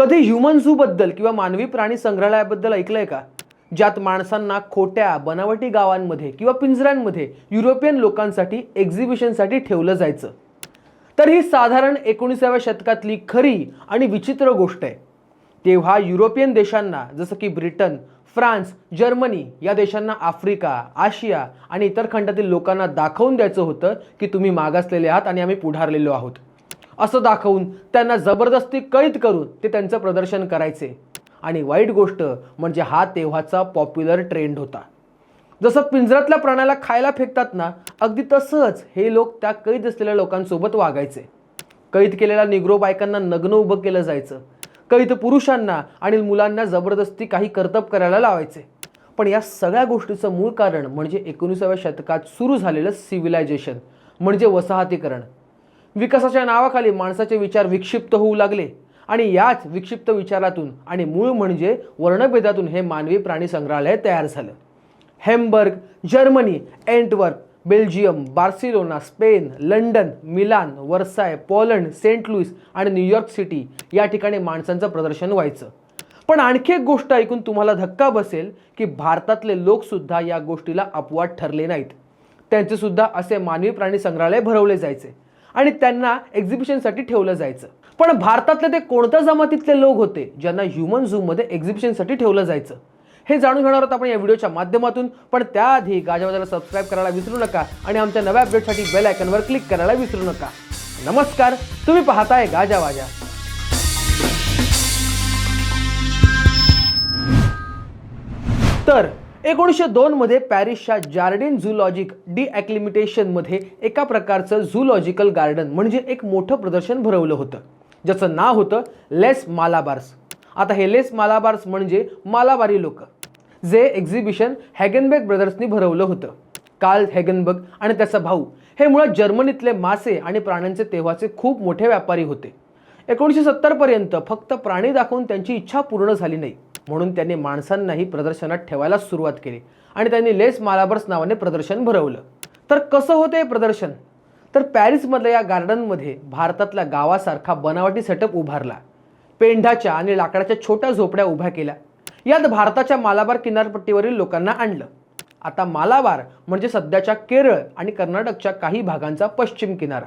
कधी ह्युमन झूबद्दल किंवा मानवी प्राणी संग्रहालयाबद्दल ऐकलंय का? ज्यात माणसांना खोट्या बनावटी गावांमध्ये किंवा पिंजऱ्यांमध्ये युरोपियन लोकांसाठी एक्झिबिशनसाठी ठेवलं जायचं. तर ही साधारण एकोणीसाव्या शतकातली खरी आणि विचित्र गोष्ट आहे. तेव्हा युरोपियन देशांना जसं की ब्रिटन फ्रान्स जर्मनी या देशांना आफ्रिका आशिया आणि इतर खंडातील लोकांना दाखवून द्यायचं होतं की तुम्ही मागासलेले आहात आणि आम्ही पुढारलेलो आहोत. असं दाखवून त्यांना जबरदस्ती कैद करून ते त्यांचं प्रदर्शन करायचे. आणि वाईट गोष्ट म्हणजे हा तेव्हाचा पॉप्युलर ट्रेंड होता. जसं पिंजऱ्यातल्या प्राण्याला खायला फेकतात ना अगदी तसंच हे लोक त्या कैद असलेल्या लोकांसोबत वागायचे. कैद केलेल्या निग्रो बायकांना नग्न उभं केलं जायचं. कैद पुरुषांना आणि मुलांना जबरदस्ती काही कर्तब करायला लावायचे. पण या सगळ्या गोष्टीचं मूळ कारण म्हणजे एकोणीसाव्या शतकात सुरू झालेलं सिव्हिलायझेशन म्हणजे वसाहतीकरण. विकासाच्या नावाखाली माणसाचे विचार विक्षिप्त होऊ लागले. आणि याच विक्षिप्त विचारातून आणि मूळ म्हणजे वर्णभेदातून हे मानवी प्राणी संग्रहालय तयार झालं. Hamburg Germany Antwerp Belgium Barcelona Spain London Milan Versailles Poland Saint Louis आणि न्यूयॉर्क सिटी या ठिकाणी माणसांचं प्रदर्शन व्हायचं. पण आणखी एक गोष्ट ऐकून तुम्हाला धक्का बसेल की भारतातले लोकसुद्धा या गोष्टीला अपवाद ठरले नाहीत. त्यांचे सुद्धा असे मानवी प्राणी संग्रहालय भरवले जायचे. आणि त्यांना एक्झिबिशनसाठी ठेवलं जायचं. पण भारतातले ते कोणत्या जमातीतले लोक होते ज्यांना ह्युमन झूमध्ये एक्झिबिशनसाठी ठेवलं जायचं? हे जाणून घेणार आहोत आपण या व्हिडिओच्या माध्यमातून. पण त्याआधी गाजावाजाला सबस्क्राईब करायला विसरू नका आणि आमच्या नव्या अपडेटसाठी बेल आयकनवर क्लिक करायला विसरू नका. नमस्कार तुम्ही पाहताय गाजावाजा. तर एकोणीसशे दोनमध्ये पॅरिसच्या जार्डिन झूलॉजिक ॲक्लिमिटेशनमध्ये एका प्रकारचं झूलॉजिकल गार्डन म्हणजे एक मोठं प्रदर्शन भरवलं होतं. ज्याचं नाव होतं लेस मालाबार्स. आता हे लेस मालाबार्स म्हणजे मालाबारी लोक जे एक्झिबिशन हॅगनबेग ब्रदर्सनी भरवलं होतं. कार्ल हॅगनबर्ग आणि त्याचा भाऊ. हे मुळात जर्मनीतले मासे आणि प्राण्यांचे तेव्हाचे खूप मोठे व्यापारी होते. एकोणीसशे सत्तरपर्यंत फक्त प्राणी दाखवून त्यांची इच्छा पूर्ण झाली नाही. म्हणून त्यांनी माणसांनाही प्रदर्शनात ठेवायला सुरुवात केली. आणि त्यांनी लेस मालाबर्स नावाने प्रदर्शन भरवलं. तर कसं होतं हे प्रदर्शन? तर पॅरिसमधल्या या गार्डनमध्ये भारतातल्या गावासारखा बनावटी सेटअप उभारला. पेंढाच्या आणि लाकडाच्या छोट्या झोपड्या उभ्या केल्या. यात भारताच्या मालाबार किनारपट्टीवरील लोकांना आणलं. आता मालाबार म्हणजे सध्याच्या केरळ आणि कर्नाटकच्या काही भागांचा पश्चिम किनारा.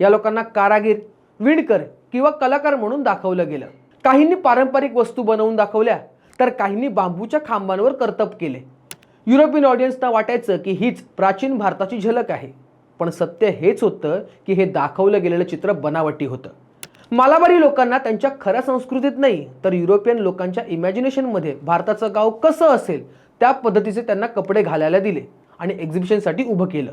या लोकांना कारागीर विणकर किंवा कलाकार म्हणून दाखवलं गेलं. काहींनी पारंपरिक वस्तू बनवून दाखवल्या. तर काहींनी बांबूच्या खांबांवर कर्तब केले. युरोपियन ऑडियन्सना वाटायचं की हीच प्राचीन भारताची झलक आहे. पण सत्य हेच होतं की हे दाखवलं गेलेलं चित्र बनावटी होतं. मालाबारी लोकांना त्यांच्या खऱ्या संस्कृतीत नाही तर युरोपियन लोकांच्या इमॅजिनेशनमध्ये भारताचं गाव कसं असेल त्या पद्धतीचे त्यांना कपडे घालायला दिले आणि एक्झिबिशनसाठी उभं केलं.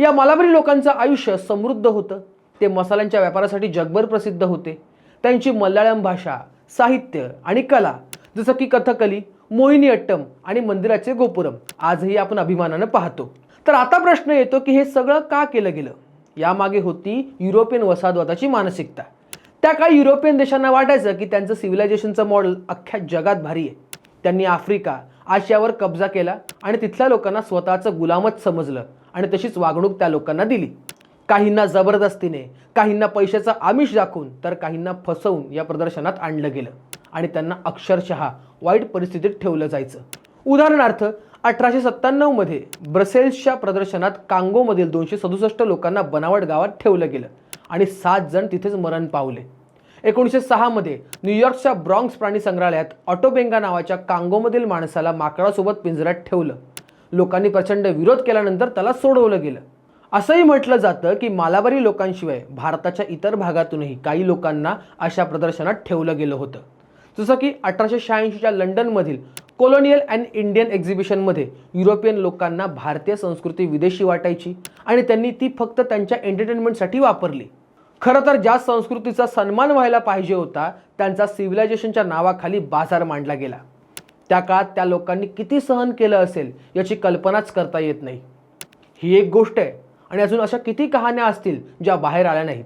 या मालाबारी लोकांचं आयुष्य समृद्ध होतं. ते मसाल्यांच्या व्यापारासाठी जगभर प्रसिद्ध होते. त्यांची मल्याळम भाषा साहित्य आणि कला जसं की कथकली मोहिनी अट्टम आणि मंदिराचे गोपुरम. आजही आपण अभिमानानं पाहतो. तर आता प्रश्न येतो की हे सगळं का केलं गेलं? यामागे होती युरोपियन वसाहतवादाची मानसिकता. त्या काळी युरोपियन देशांना वाटायचं की त्यांचं सिव्हिलायझेशनचं मॉडेल अख्ख्या जगात भारी आहे. त्यांनी आफ्रिका आशियावर कब्जा केला आणि तिथल्या लोकांना स्वतःचं गुलामच समजलं आणि तशीच वागणूक त्या लोकांना दिली. काहींना जबरदस्तीने काहींना पैशाचा आमिष दाखवून तर काहींना फसवून या प्रदर्शनात आणलं गेलं. आणि त्यांना अक्षरशः वाईट परिस्थितीत ठेवलं जायचं. उदाहरणार्थ अठराशे सत्त्याण्णवमध्ये ब्रसेल्सच्या प्रदर्शनात कांगोमधील दोनशे सदुसष्ट लोकांना बनावट गावात ठेवलं गेलं आणि सात जण तिथेच मरण पावले. एकोणीसशे सहामध्ये न्यूयॉर्कच्या ब्रॉन्क्स प्राणी संग्रहालयात ऑटोबेंगा नावाच्या कांगोमधील माणसाला माकडासोबत पिंजऱ्यात ठेवलं. लोकांनी प्रचंड विरोध केल्यानंतर त्याला सोडवलं गेलं. असंही म्हटलं जातं की मालाबारी लोकांशिवाय भारताच्या इतर भागातूनही काही लोकांना अशा प्रदर्शनात ठेवलं गेलं होतं. जसं की अठराशे शहाऐंशीच्या लंडनमधील कोलोनियल अँड इंडियन एक्झिबिशनमध्ये युरोपियन लोकांना भारतीय संस्कृती विदेशी वाटायची आणि त्यांनी ती फक्त त्यांच्या एंटरटेनमेंटसाठी वापरली. खरं तर ज्या संस्कृतीचा सन्मान व्हायला पाहिजे होता त्यांचा सिव्हिलायझेशनच्या नावाखाली बाजार मांडला गेला. त्या काळात त्या लोकांनी किती सहन केलं असेल याची कल्पनाच करता येत नाही. ही एक गोष्ट आहे आणि अजून अशा किती कहाण्या असतील ज्या बाहेर आल्या नाहीत.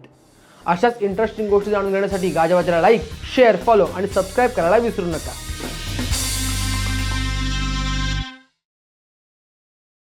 अशाच इंटरेस्टिंग गोष्टी जाणून घेण्यासाठी गाजावाजाला लाईक शेअर फॉलो आणि सबस्क्राईब करायला विसरू नका.